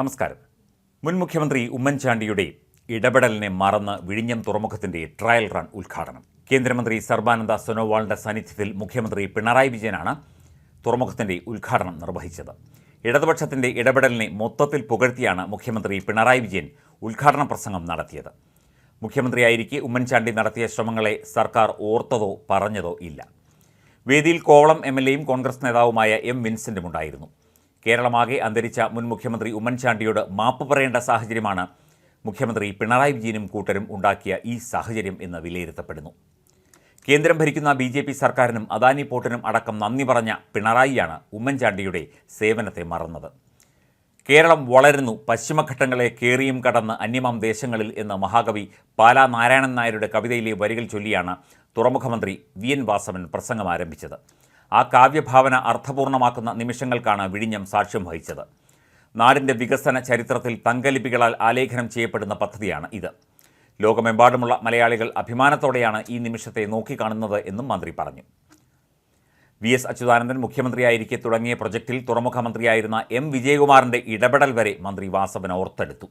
നമസ്കാരം. മുൻ മുഖ്യമന്ത്രി ഉമ്മൻചാണ്ടിയുടെ ഇടപെടലിനെ മറന്ന് വിഴിഞ്ഞം തുറമുഖത്തിന്റെ ട്രയൽ റൺ ഉദ്ഘാടനം. കേന്ദ്രമന്ത്രി സർബാനന്ദ സോനോവാളിന്റെ സാന്നിധ്യത്തിൽ മുഖ്യമന്ത്രി പിണറായി വിജയനാണ് തുറമുഖത്തിന്റെ ഉദ്ഘാടനം നിർവഹിച്ചത്. ഇടതുപക്ഷത്തിന്റെ ഇടപെടലിനെ മൊത്തത്തിൽ പുകഴ്ത്തിയാണ് മുഖ്യമന്ത്രി പിണറായി വിജയൻ ഉദ്ഘാടന പ്രസംഗം നടത്തിയത്. മുഖ്യമന്ത്രിയായിരിക്കെ ഉമ്മൻചാണ്ടി നടത്തിയ ശ്രമങ്ങളെ സർക്കാർ ഓർത്തതോ പറഞ്ഞതോ ഇല്ല. വേദിയിൽ കോവളം എം എൽ എയും കോൺഗ്രസ് നേതാവുമായ എം വിൻസെന്റും ഉണ്ടായിരുന്നു കേരളമാകെ അന്തരിച്ച മുൻ മുഖ്യമന്ത്രി ഉമ്മൻചാണ്ടിയോട് മാപ്പ് പറയേണ്ട സാഹചര്യമാണ് മുഖ്യമന്ത്രി പിണറായി വിജയനും കൂട്ടരും ഉണ്ടാക്കിയ ഈ സാഹചര്യം എന്ന് വിലയിരുത്തപ്പെടുന്നു. കേന്ദ്രം ഭരിക്കുന്ന ബി ജെ പി സർക്കാരിനും അദാനി പോർട്ടിനും അടക്കം നന്ദി പറഞ്ഞ പിണറായിയാണ് ഉമ്മൻചാണ്ടിയുടെ സേവനത്തെ മറന്നത്. കേരളം വളരുന്നു പശ്ചിമഘട്ടങ്ങളെ കേറിയും കടന്ന് അന്യമാം ദേശങ്ങളിൽ എന്ന മഹാകവി പാലാ നാരായണൻ നായരുടെ കവിതയിലെ വരികൾ ചൊല്ലിയാണ് തുറമുഖമന്ത്രി വി എൻ വാസവൻ പ്രസംഗം ആരംഭിച്ചത്. ആ കാവ്യഭാവന അർത്ഥപൂർണമാക്കുന്ന നിമിഷങ്ങൾക്കാണ് വിഴിഞ്ഞം സാക്ഷ്യം വഹിച്ചത്. നാടിന്റെ വികസന ചരിത്രത്തിൽ തങ്കലിപികളാൽ ആലേഖനം ചെയ്യപ്പെടുന്ന പദ്ധതിയാണ് ഇത്. ലോകമെമ്പാടുമുള്ള മലയാളികൾ അഭിമാനത്തോടെയാണ് ഈ നിമിഷത്തെ നോക്കിക്കാണുന്നത് എന്നും മന്ത്രി പറഞ്ഞു. വി എസ് അച്യുതാനന്ദൻ മുഖ്യമന്ത്രിയായിരിക്കെ തുടങ്ങിയ പ്രൊജക്റ്റിൽ തുറമുഖ മന്ത്രിയായിരുന്ന എം വിജയകുമാറിന്റെ ഇടപെടൽ വരെ മന്ത്രി വാസവൻ ഓർത്തെടുത്തു.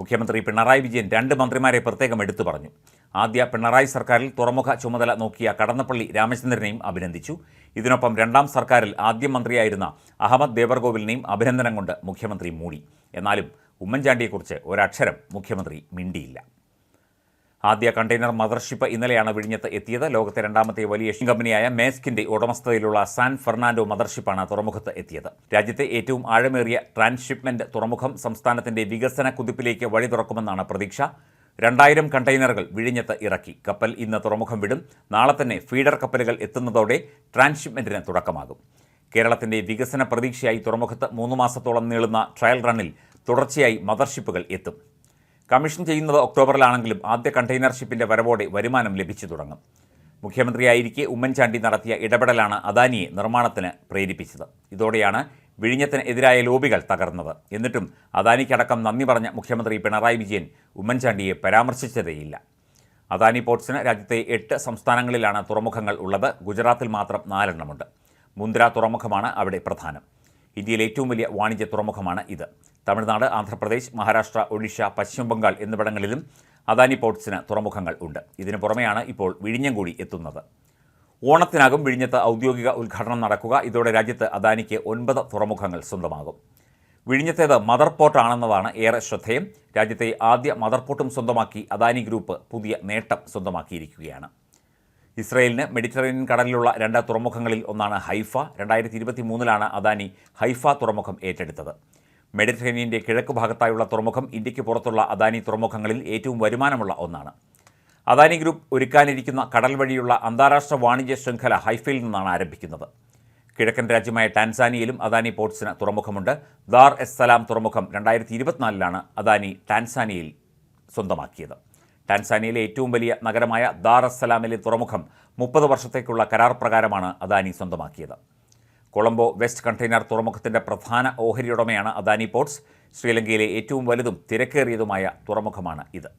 മുഖ്യമന്ത്രി പിണറായി വിജയൻ രണ്ട് മന്ത്രിമാരെ പ്രത്യേകം എടുത്തു പറഞ്ഞു. ആദ്യ പിണറായി സർക്കാരിൽ തുറമുഖ ചുമതല നോക്കിയ കടന്നപ്പള്ളി രാമചന്ദ്രനെയും അഭിനന്ദിച്ചു. ഇതിനൊപ്പം രണ്ടാം സർക്കാരിൽ ആദ്യം മന്ത്രിയായിരുന്ന അഹമ്മദ് ദേവർഗോവിലിനെയും അഭിനന്ദനം കൊണ്ട് മുഖ്യമന്ത്രി മൂടി. എന്നാലും ഉമ്മൻചാണ്ടിയെക്കുറിച്ച് ഒരക്ഷരം മുഖ്യമന്ത്രി മിണ്ടിയില്ല. ആദ്യ കണ്ടെയ്നർ മദർഷിപ്പ് ഇന്നലെയാണ് വിഴിഞ്ഞത്ത് എത്തിയത്. ലോകത്തെ രണ്ടാമത്തെ വലിയ ഷിപ്പിംഗ് കമ്പനിയായ മേസ്കിന്റെ ഉടമസ്ഥതയിലുള്ള സാൻ ഫെർണാൻഡോ മദർഷിപ്പാണ് തുറമുഖത്ത് എത്തിയത്. രാജ്യത്തെ ഏറ്റവും ആഴമേറിയ ട്രാൻസ്ഷിപ്മെന്റ് തുറമുഖം സംസ്ഥാനത്തിന്റെ വികസന കുതിപ്പിലേക്ക് വഴി തുറക്കുമെന്നാണ് പ്രതീക്ഷ. രണ്ടായിരം കണ്ടെയ്നറുകൾ വിഴിഞ്ഞത്ത് ഇറക്കി. കപ്പൽ ഇന്ന് തുറമുഖം വിടും. നാളെ തന്നെ ഫീഡർ കപ്പലുകൾ എത്തുന്നതോടെ ട്രാൻസ്ഷിപ്മെന്റിന് തുടക്കമാകും. കേരളത്തിന്റെ വികസന പ്രതീക്ഷയായി തുറമുഖത്ത് മൂന്ന് മാസത്തോളം നീളുന്ന ട്രയൽ റണ്ണിൽ തുടർച്ചയായി മദർഷിപ്പുകൾ എത്തും. കമ്മീഷൻ ചെയ്യുന്നത് ഒക്ടോബറിലാണെങ്കിലും ആദ്യ കണ്ടെയ്നർ ഷിപ്പിന്റെ വരവോടെ വരുമാനം ലഭിച്ചു തുടങ്ങും. മുഖ്യമന്ത്രിയായിരിക്കെ ഉമ്മൻചാണ്ടി നടത്തിയ ഇടപെടലാണ് അദാനിയെ നിർമ്മാണത്തിന് പ്രേരിപ്പിച്ചത്. ഇതോടെയാണ് വിഴിഞ്ഞത്തിന് എതിരായ ലോബികൾ തകർന്നത്. എന്നിട്ടും അദാനിക്കടക്കം നന്ദി പറഞ്ഞ മുഖ്യമന്ത്രി പിണറായി വിജയൻ ഉമ്മൻചാണ്ടിയെ പരാമർശിച്ചതേയില്ല. അദാനി പോർട്സിന് രാജ്യത്തെ എട്ട് സംസ്ഥാനങ്ങളിലാണ് തുറമുഖങ്ങൾ ഉള്ളത്. ഗുജറാത്തിൽ മാത്രം നാലെണ്ണമുണ്ട്. മുന്ദ്ര തുറമുഖമാണ് അവിടെ പ്രധാനം. ഇന്ത്യയിലെ ഏറ്റവും വലിയ വാണിജ്യ തുറമുഖമാണ് ഇത്. തമിഴ്നാട് ആന്ധ്രാപ്രദേശ് മഹാരാഷ്ട്ര ഒഡീഷ പശ്ചിമ ബംഗാൾ എന്നിവിടങ്ങളിലും അദാനി പോർട്സിന് തുറമുഖങ്ങൾ ഉണ്ട്. ഇതിനു പുറമെയാണ് ഇപ്പോൾ വിഴിഞ്ഞം കൂടി എത്തുന്നത്. ഓണത്തിനകം വിഴിഞ്ഞത്ത് ഔദ്യോഗിക ഉദ്ഘാടനം നടക്കുക. ഇതോടെ രാജ്യത്ത് അദാനിക്ക് ഒൻപത് തുറമുഖങ്ങൾ സ്വന്തമാകും. വിഴിഞ്ഞത്തേത് മദർ പോർട്ടാണെന്നതാണ് ഏറെ ശ്രദ്ധേയം. രാജ്യത്തെ ആദ്യ മദർ പോർട്ടും സ്വന്തമാക്കി അദാനി ഗ്രൂപ്പ് പുതിയ നേട്ടം സ്വന്തമാക്കിയിരിക്കുകയാണ്. ഇസ്രയേലിന് മെഡിറ്ററേനിയൻ കടലിലുള്ള രണ്ട് തുറമുഖങ്ങളിൽ ഒന്നാണ് ഹൈഫ. രണ്ടായിരത്തി ഇരുപത്തി മൂന്നിലാണ് അദാനി ഹൈഫ തുറമുഖം ഏറ്റെടുത്തത്. മെഡിറ്ററേനിയന്റെ കിഴക്ക് ഭാഗത്തായുള്ള തുറമുഖം ഇന്ത്യയ്ക്ക് പുറത്തുള്ള അദാനി തുറമുഖങ്ങളിൽ ഏറ്റവും വരുമാനമുള്ള ഒന്നാണ്. അദാനി ഗ്രൂപ്പ് ഒരുക്കാനിരിക്കുന്ന കടൽ വഴിയുള്ള അന്താരാഷ്ട്ര വാണിജ്യ ശൃംഖല ഹൈഫയിൽ നിന്നാണ് ആരംഭിക്കുന്നത്. കിഴക്കൻ രാജ്യമായ ടാൻസാനിയയിലും അദാനി പോർട്സിന് തുറമുഖമുണ്ട്. ദാർ എസ് സലാം തുറമുഖം രണ്ടായിരത്തി ഇരുപത്തിനാലിലാണ് അദാനി ടാൻസാനിയയിൽ സ്വന്തമാക്കിയത്. ടാൻസാനിയയിലെ ഏറ്റവും വലിയ നഗരമായ ദാർ എസ് സലാമിലെ തുറമുഖം മുപ്പത് വർഷത്തേക്കുള്ള കരാർ പ്രകാരമാണ് അദാനി സ്വന്തമാക്കിയത്. കൊളംബോ വെസ്റ്റ് കണ്ടെയ്നർ തുറമുഖത്തിന്റെ പ്രധാന ഓഹരിയുടമയാണ് അദാനി പോർട്സ്. ശ്രീലങ്കയിലെ ഏറ്റവും വലുതും തിരക്കേറിയതുമായ തുറമുഖമാണ് ഇത്.